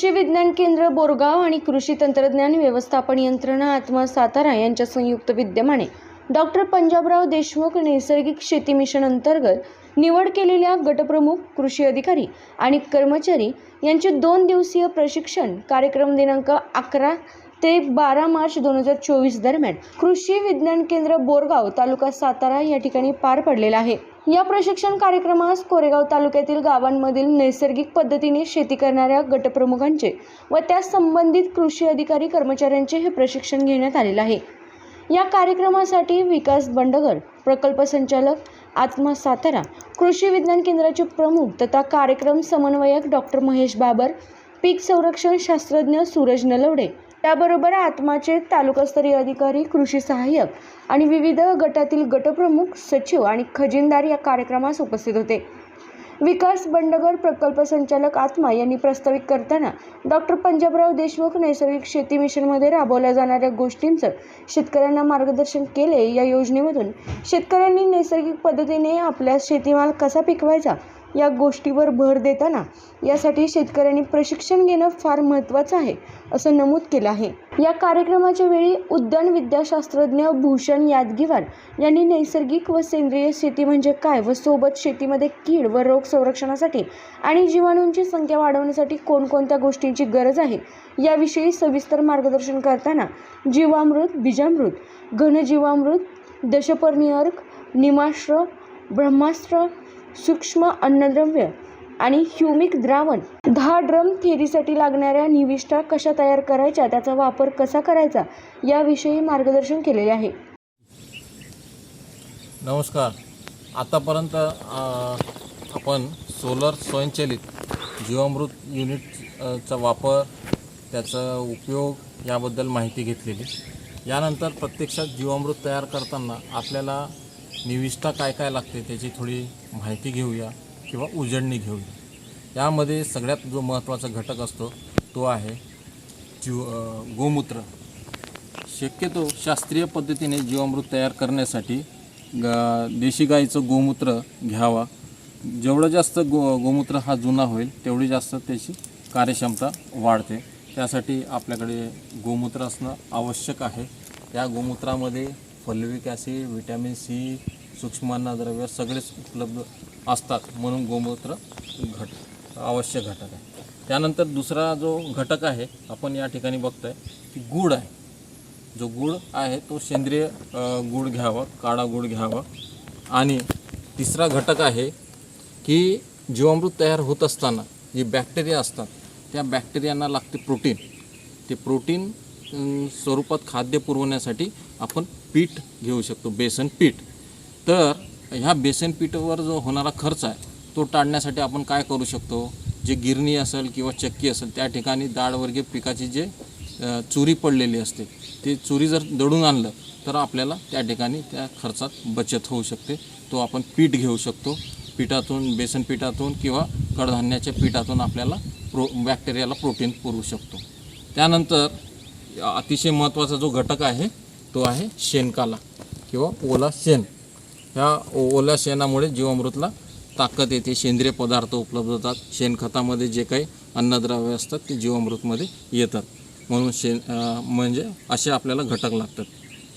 कृषी विज्ञान केंद्र बोरगाव आणि कृषी तंत्रज्ञान व्यवस्थापन यंत्रणा आत्मा सातारा यांच्या संयुक्त विद्यमाने डॉक्टर पंजाबराव देशमुख नैसर्गिक शेती मिशन अंतर्गत निवड केलेल्या गटप्रमुख कृषी अधिकारी आणि कर्मचारी यांचे दोन दिवसीय प्रशिक्षण कार्यक्रम दिनांक अकरा ते बारा मार्च दोन हजार चोवीस दरम्यान कृषी विज्ञान केंद्र बोरगाव तालुका सातारा या ठिकाणी पार पडलेला आहे. या प्रशिक्षण कार्यक्रमास कोरेगाव तालुक्यातील गावांमधील नैसर्गिक पद्धतीने शेती करणाऱ्या गटप्रमुखांचे व त्या संबंधित कृषी अधिकारी कर्मचाऱ्यांचे हे प्रशिक्षण घेण्यात आलेलं आहे. या कार्यक्रमासाठी विकास बंडगर प्रकल्प संचालक आत्मा सातारा कृषी विज्ञान केंद्राचे प्रमुख तथा कार्यक्रम समन्वयक डॉक्टर महेश बाबर पीक संरक्षण शास्त्रज्ञ सूरज नलवडे त्याबरोबर आत्माचे तालुकास्तरीय अधिकारी कृषी सहाय्यक आणि विविध गटातील गटप्रमुख सचिव आणि खजिनदार या कार्यक्रमास उपस्थित होते. विकास बंडगर प्रकल्प संचालक आत्मा यांनी प्रस्तावित करताना डॉक्टर पंजाबराव देशमुख नैसर्गिक शेती मिशनमध्ये राबवल्या जाणाऱ्या गोष्टींचं शेतकऱ्यांना मार्गदर्शन केले या योजनेमधून शेतकऱ्यांनी नैसर्गिक पद्धतीने आपल्या शेतीमाल कसा पिकवायचा या गोष्टीवर भर देताना यासाठी शेतकऱ्यांनी प्रशिक्षण घेणं फार महत्त्वाचं आहे असं नमूद केलं आहे. या कार्यक्रमाच्या वेळी उद्यान विद्याशास्त्रज्ञ भूषण यादगीवार यांनी नैसर्गिक व सेंद्रिय शेती म्हणजे काय व सोबत शेतीमध्ये कीड व रोग संरक्षणासाठी आणि जीवाणूंची संख्या वाढवण्यासाठी कोणकोणत्या गोष्टींची गरज आहे याविषयी सविस्तर मार्गदर्शन करताना जीवामृत बीजामृत घनजीवामृत दशपर्णी अर्क निमाश्र ब्रह्मास्त्र सूक्ष्म अन्नद्रव्य आणि ह्युमिक द्रावण. दहा ड्रम थेरीसाठी लागणाऱ्या निविष्ठा कशा तयार करायच्या? त्याचा वापर कसा करायचा? याविषयी मार्गदर्शन केलेले आहे. नमस्कार. आतापर्यंत आपण सोलर स्वयंचलित जीवामृत युनिटचा चा वापर त्याचा उपयोग याबद्दल माहिती घेतलेली. यानंतर प्रत्यक्षात जीवामृत तयार करताना आपल्याला निविष्ठा काय काय लागते त्याची थोडी माहिती घेऊया किंवा उजळणी घेऊया. यामध्ये सगळ्यात जो महत्त्वाचा घटक असतो तो आहे जीव गोमूत्र. शक्यतो शास्त्रीय पद्धतीने जीवामृत तयार करण्यासाठी गा देशी गाईचं गोमूत्र घ्यावा. जेवढं जास्त गो गोमूत्र हा जुना होईल तेवढी जास्त त्याची कार्यक्षमता वाढते. त्यासाठी आपल्याकडे गोमूत्र असणं आवश्यक आहे. या गोमूत्रामध्ये फॉल्विक ॲसिड व्हिटॅमिन सी सूक्ष्मान्नद्रव्य सगळेच उपलब्ध असतात म्हणून गोमूत्र घट आवश्यक घटक आहे. त्यानंतर दुसरा जो घटक आहे आपण या ठिकाणी बघतोय की गूळ आहे. जो गूळ आहे तो सेंद्रिय गूळ घ्यावा काळा गूळ घ्यावा. आणि तिसरा घटक आहे की जीवामृत तयार होत असताना जे बॅक्टेरिया असतात त्या बॅक्टेरियांना लागते प्रोटीन. ते प्रोटीन स्वरूपात खाद्य पुरवण्यासाठी आपण पीठ घेऊ शकतो बेसन पीठ. तर ह्या बेसन पीठावर जो होणारा खर्च आहे तो टाळण्यासाठी आपण काय करू शकतो? जे गिरणी असेल किंवा चक्की असेल त्या ठिकाणी डाळवर्गीय पिकाची जे चुरी पडलेली असते ते चुरी जर दळून आणलं तर आपल्याला त्या ठिकाणी त्या खर्चात बचत होऊ शकते. तो आपण पीठ घेऊ शकतो. पिठातून बेसन पिठातून किंवा कडधान्याच्या पिठातून आपल्याला प्रो बॅक्टेरियाला प्रोटीन पुरवू शकतो. त्यानंतर अतिशय महत्त्वाचा जो घटक आहे तो आहे शेणकाला किंवा ओला शेण. ह्या ओल्या शेणामुळे जीवामृतला ताकद येते. सेंद्रिय पदार्थ उपलब्ध होतात. शेणखतामध्ये जे काही अन्नद्रव्य असतात ते जीवामृतमध्ये येतात. म्हणून शेण म्हणजे असे आपल्याला घटक लागतात.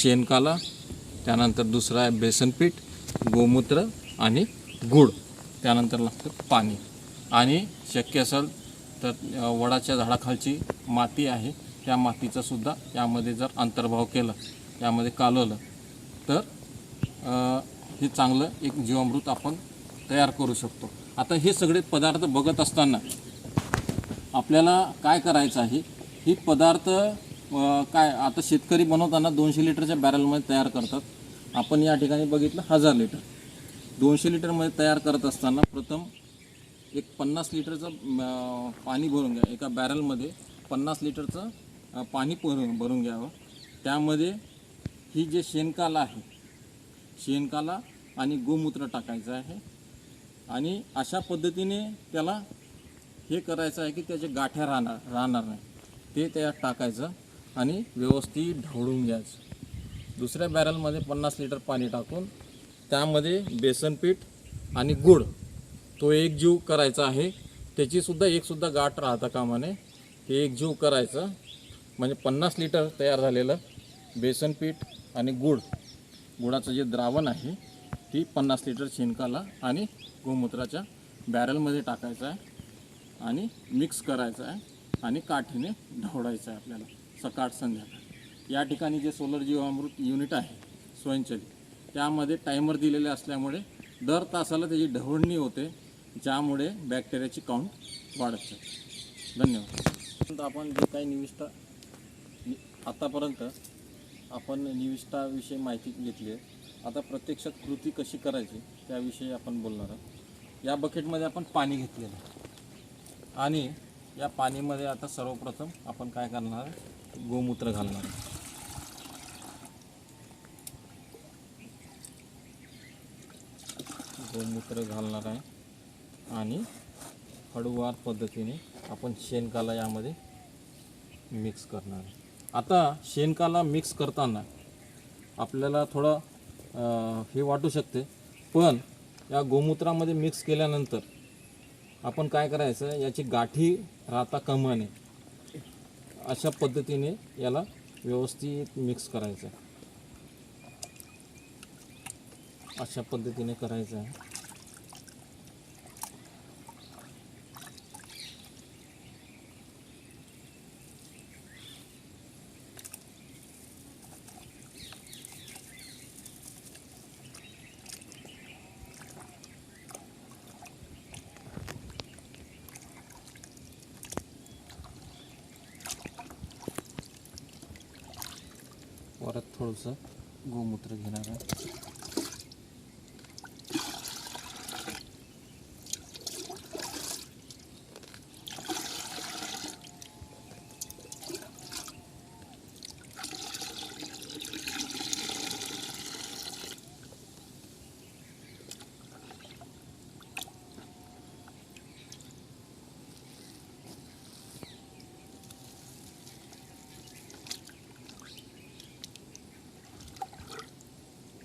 शेणकाला त्यानंतर दुसरा आहे बेसनपीठ गोमूत्र आणि गूळ. त्यानंतर लागतं पाणी. आणि शक्य असेल तर वडाच्या झाडाखालची माती आहे. त्या मातीचा सुद्धा यामध्ये जर अंतर्भाव केला यामध्ये कालवलं तर हे चांगलं एक जीवामृत आपण तयार करू शकतो. आता हे सगळे पदार्थ बघत असताना आपल्याला काय करायचं आहे? ही पदार्थ काय आता शेतकरी बनवताना दोनशे लिटरच्या बॅरलमध्ये तयार करतात. आपण या ठिकाणी बघितलं हजार लिटर. दोनशे लिटरमध्ये तयार करत असताना प्रथम एक पन्नास लिटरचं पाणी भरून घ्या. एका बॅरलमध्ये पन्नास लिटरचं पाणी भरून भरून घ्यावं. त्यामध्ये ही जे शेणकाला आहे शेणकाला आणि गोमूत्र टाकायचं आहे. आणि अशा पद्धतीने त्याला हे करायचं आहे की त्याचे गाठ्या राहणार राहणार नाही ते त्यात टाकायचं आणि व्यवस्थित ढवळून घ्यायचं. दुसऱ्या बॅरलमध्ये पन्नास लिटर पाणी टाकून त्यामध्ये बेसनपीठ आणि गुळ तो एक जीव करायचा आहे. त्याचीसुद्धा एकसुद्धा गाठ राहता कामाने ते एक जीव करायचं. म्हणजे पन्नास लिटर तयार झालेलं बेसन पीठ आणि गुळ गुळाचं जे द्रावण आहे ती पन्नास लिटर शेणकाला आणि गोमूत्राच्या बॅरलमध्ये टाकायचं आहे आणि मिक्स करायचं आहे आणि काठीने ढवडायचं आहे आपल्याला सकाळ संध्याकाळ. या ठिकाणी जे सोलर जीवामृत युनिट आहे स्वयंचलित त्यामध्ये टायमर दिलेले असल्यामुळे दर तासाला त्याची ढवळणी होते ज्यामुळे बॅक्टेरियाची काउंट वाढत जाते. धन्यवाद. आपण जे काही निविष्ठा आतापर्यंत आपण निविष्ठाविषयी माहिती घेतली आहे. आता प्रत्यक्षात कृती कशी करायची त्याविषयी आपण बोलणार आहोत. या बकेटमध्ये आपण पाणी घेतलेलं आहे. आणि या पाणीमध्ये आता सर्वप्रथम आपण काय करणार आहे गोमूत्र घालणार आहे गोमूत्र घालणार आहे. आणि हळूवार पद्धतीने आपण शेणकाला यामध्ये मिक्स करणार आहे आता शेणकाला मिक्स करताना आपल्याला थोडं हे वाटू शकते. पण या गोमूत्रामध्ये मिक्स केल्यानंतर आपण काय करायचं याची गाठी राहता कमाने. अशा पद्धतीने याला व्यवस्थित मिक्स करायचं. अशा पद्धतीने करायचं. आहे परत थोडंसं गोमूत्र घेणार आहे.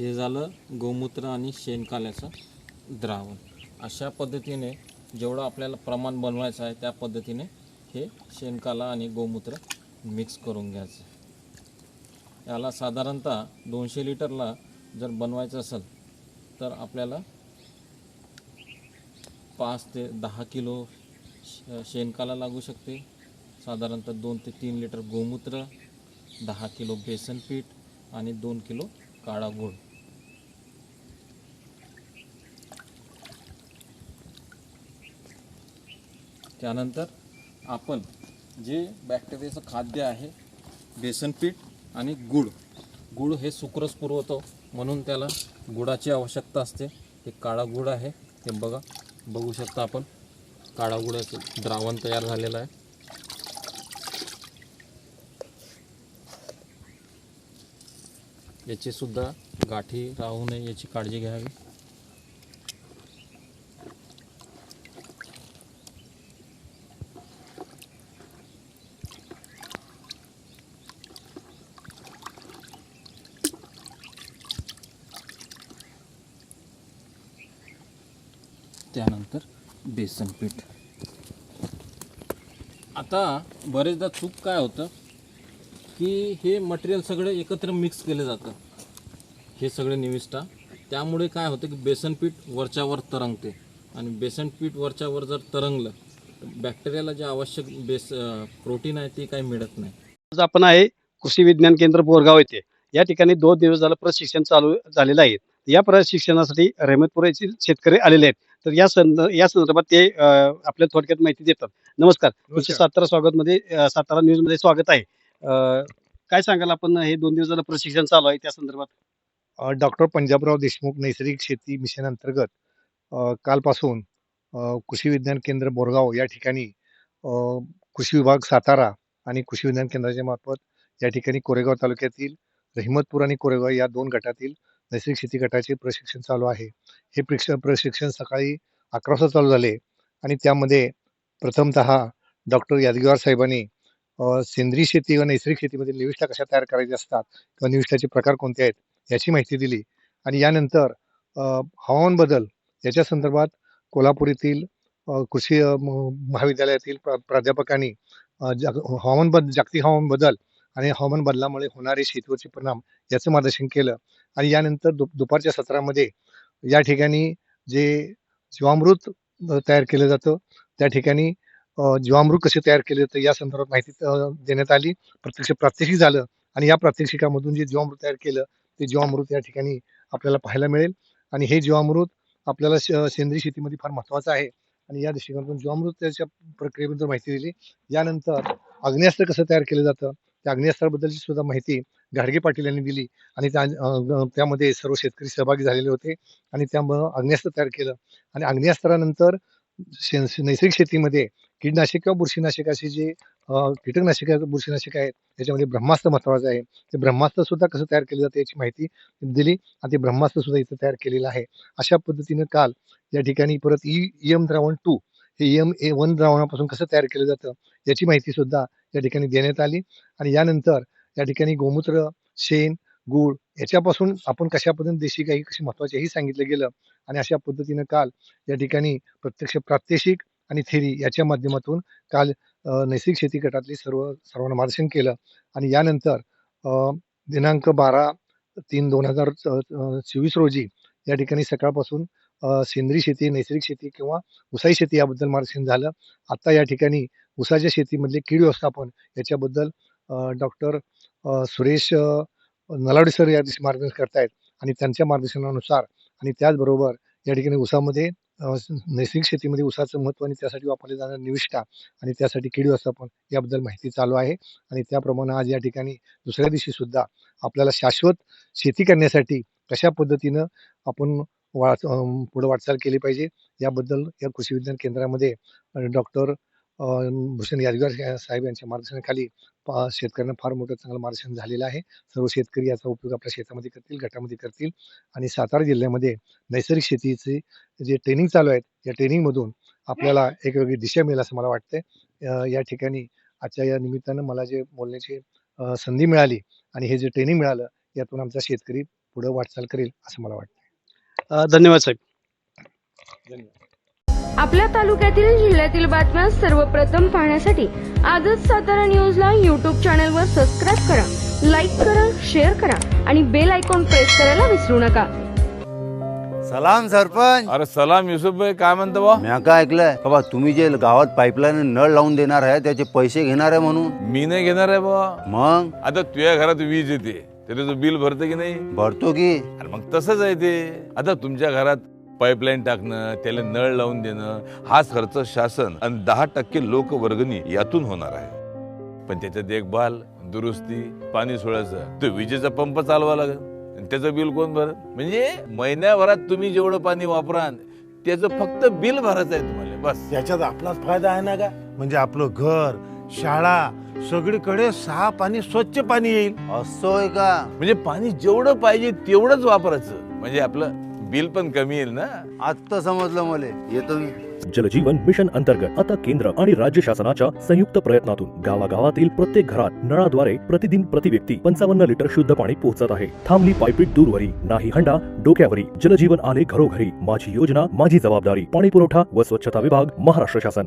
हे झालं गोमूत्र आणि शेणकाल्याचं द्रावण. अशा पद्धतीने जेवढं आपल्याला प्रमाण बनवायचं आहे त्या पद्धतीने हे शेणकाला आणि गोमूत्र मिक्स करून घ्यायचं. याला साधारणतः दोनशे लिटरला जर बनवायचं असेल तर आपल्याला पाच ते दहा किलो श- शेणकाला लागू शकते. साधारणतः दोन ते तीन लिटर गोमूत्र दहा किलो बेसन पीठ आणि दोन किलो काळा गुळ. त्यानंतर आपण जे बॅक्टेरियाचं खाद्य आहे बेसनपीठ आणि गुळ. गुळ हे सुक्रस पुरवतो म्हणून त्याला गुळाची आवश्यकता असते. हे काळा गुळ आहे. ते बघा बघू शकता आपण. काळा गुळाचं द्रावण तयार झालेलं आहे. याची सुद्धा गाठी राहू नये याची काळजी घ्यावी. त्यानंतर बेसन पीठ. आता बरेचदा चूक काय होतं? की हे मटेरियल सगळे एकत्र मिक्स केले जातं. हे सगळे निविष्ठा. त्यामुळे काय होतं की बेसन पीठ वरच्यावर तरंगते. आणि बेसन पीठ वरच्यावर जर तरंगलं बॅक्टेरियाला जे आवश्यक बेस प्रोटीन आहे ते काही मिळत नाही. आज आपण आहे कृषी विज्ञान केंद्र बोरगाव येथे. या ठिकाणी दोन दिवस झालं प्रशिक्षण चालू झालेलं आहे. या प्रशिक्षणासाठी रहमतपूर येथील शेतकरी आलेले आहेत. तर या संद या संदर्भात ते अं, आपल्या थोडक्यात माहिती देतात. नमस्कार. कृषी सातारा स्वागत मध्ये सातारा न्यूजमध्ये स्वागत आहे. अं, काय सांगाल आपण हे दोन दिवस झालं प्रशिक्षण चालू आहे त्या संदर्भात? डॉक्टर पंजाबराव देशमुख नैसर्गिक शेती मिशन अंतर्गत अ, कालपासून अ, कृषी विज्ञान केंद्र बोरगाव या ठिकाणी अ, कृषी विभाग सातारा आणि कृषी विज्ञान केंद्राच्या मार्फत या ठिकाणी कोरेगाव तालुक्यातील रहिमतपूर आणि कोरेगाव या दोन गटातील नैसर्गिक शेती गटाचे प्रशिक्षण चालू आहे. हे प्रेक्ष प्रशिक्षण सकाळी अकरा वाजता चालू झाले आणि त्यामध्ये प्रथमतः डॉक्टर यादगीवार साहेबांनी सेंद्रिय शेती व नैसर्गिक शेतीमध्ये निविष्ठा कशा तयार करायच्या असतात किंवा निविष्ठाचे प्रकार कोणते आहेत याची माहिती दिली. आणि यानंतर हवामान बदल याच्या संदर्भात कोल्हापूर येथील कृषी म- महाविद्यालयातील प्रा- प्राध्यापकांनी जाग हवामान बद जागतिक हवामान बदल आणि हवामान बदलामुळे होणारे शेतीवरचे परिणाम याचं मार्गदर्शन केलं. आणि यानंतर दुप दुपारच्या सत्रामध्ये या ठिकाणी जे जीवामृत तयार केलं जातं त्या ठिकाणी जीवामृत कसे तयार केले जातं या संदर्भात माहिती देण्यात आली. प्रत्यक्ष प्रात्यक्षिक झालं आणि या प्रात्यक्षिकामधून जे जीवामृत तयार केलं ते जीवामृत या ठिकाणी आपल्याला पाहायला मिळेल. आणि हे जीवामृत आपल्याला श- सेंद्रिय शेतीमध्ये फार महत्वाचं आहे. आणि या दृष्टिकोनातून जीवामृताच्या प्रक्रियेबद्दल माहिती दिली. यानंतर अग्नेस्त्र कसं तयार केलं जातं त्या अग्निअस्त्राबद्दलची सुद्धा माहिती गाडगे पाटील यांनी दिली आणि त्या त्यामध्ये सर्व शेतकरी सहभागी झालेले होते आणि त्यामुळं अग्निअस्त्र तयार केलं. आणि अग्निअस्त्रानंतर नैसर्गिक शेतीमध्ये कीटनाशक किंवा बुरशीनाशक असे जे कीटकनाशक बुरशीनाशक आहेत त्याच्यामध्ये ब्रह्मास्त्र महत्वाचं आहे. ते ब्रह्मास्त्र सुद्धा कसं तयार केलं जातं याची माहिती दिली आणि ते ब्रह्मास्त्र सुद्धा इथं तयार केलेलं आहे. अशा पद्धतीनं काल या ठिकाणी परत ई एम द्रावण टू हे एम ए वन द्रावणापासून कसं तयार केलं जातं याची माहिती सुद्धा या ठिकाणी देण्यात आली. आणि यानंतर या ठिकाणी गोमूत्र शेण गूळ याच्यापासून आपण कशा पद्धतीने देशी गाई कशी महत्वाची हे सांगितलं गेलं. आणि अशा पद्धतीनं काल या ठिकाणी प्रत्यक्ष प्रात्यक्षिक आणि थेरी याच्या माध्यमातून काल नैसर्गिक शेती गटातली सर्व सर्वांना मार्गदर्शन केलं. आणि यानंतर दिनांक बारा तीन दोन हजार चोवीस रोजी या ठिकाणी सकाळपासून सेंद्रिय शेती नैसर्गिक शेती किंवा उसाई शेती याबद्दल मार्गदर्शन झालं. आता या ठिकाणी उसाच्या शेतीमधले कीड व्यवस्थापन याच्याबद्दल डॉक्टर सुरेश नलावडे सर या दिवशी मार्गदर्शन करतायत आणि त्यांच्या मार्गदर्शनानुसार आणि त्याचबरोबर या ठिकाणी उसामध्ये नैसर्गिक शेतीमध्ये उसाचं महत्त्व आणि त्यासाठी वापरले जाणारे निविष्ठा आणि त्यासाठी कीड व्यवस्थापन याबद्दल माहिती चालू आहे. आणि त्याप्रमाणे आज या ठिकाणी दुसऱ्या दिवशी सुद्धा आपल्याला शाश्वत शेती करण्यासाठी कशा पद्धतीनं आपण वा पुढं पुढे वाटचाल केली पाहिजे. याबद्दल या कृषी विज्ञान केंद्रामध्ये डॉक्टर भूषण यादगार साहेब यांच्या मार्गदर्शनाखाली पा- शेतकऱ्यांना फार मोठं चांगलं मार्गदर्शन झालेलं आहे. सर्व शेतकरी याचा उपयोग आपल्या शेतामध्ये करतील गटामध्ये करतील आणि सातारा जिल्ह्यामध्ये नैसर्गिक शेतीचे जे ट्रेनिंग चालू आहेत या ट्रेनिंगमधून आपल्याला एक वेगळी दिशा मिळेल असं मला वाटतंय. या ठिकाणी आजच्या या निमित्तानं मला जे बोलण्याची संधी मिळाली आणि हे जे ट्रेनिंग मिळालं यातून आमचा शेतकरी पुढे वाटचाल करेल असं मला वाटतं धन्यवाद साहेब. आपल्या तालुक्यातील जिल्ह्यातील बातम्या सर्वप्रथम पाहण्यासाठी आजच सातारा न्यूजला यूट्यूब चॅनलवर सबस्क्राईब करा लाईक करा शेअर करा आणि बेल आयकॉन प्रेस करायला विसरू नका. सलाम सरपंच. अरे सलाम युसुफ भाई काय म्हणतो बा म्या काय ऐकलंय? बाबा तुम्ही जे गावात पाईपलाईन नळ लावून देणार आहे त्याचे पैसे घेणार आहे म्हणून. मी नाही घेणार आहे बा मग? आता तुझ्या घरात वीज येते. तरी तू बिल भरते की नाही? भरतो की. अरे मग तसंच आहे ते. आता तुमच्या घरात पाईपलाईन टाकणं त्याला नळ लावून देणं हाच खर्च शासन आणि दहा टक्के लोक वर्गणी यातून होणार आहे. पण त्याच्या देखभाल दुरुस्ती पाणी सोडायचं तो विजेचा पंप चालवा लागेल. आणि त्याचं बिल कोण भरत म्हणजे महिन्याभरात तुम्ही जेवढं पाणी वापराल त्याचं फक्त बिल भरायचं आहे तुम्हाला. बस. याच्यात आपलाच फायदा आहे ना का म्हणजे आपलं घर शाळा सगळीकडे साफ आणि स्वच्छ पाणी येईल. असोय का? म्हणजे पाणी जेवढं पाहिजे तेवढंच वापरायचं. म्हणजे आपलं बिल पण कमी येईल ना? आत्ता समजलं मला. येतो मी. जलजीवन मिशन अंतर्गत आता केंद्र आणि राज्य शासनाच्या संयुक्त प्रयत्नातून गावागावातील प्रत्येक घरात नळाद्वारे प्रतिदिन प्रति व्यक्ती पंचावन्न लिटर शुद्ध पाणी पोहोचत आहे. थांबली पायपीट दूरवरी नाही हंडा डोक्यावरी जलजीवन आले घरोघरी. माझी योजना माझी जबाबदारी पाणी पुरवठा व स्वच्छता विभाग महाराष्ट्र शासन.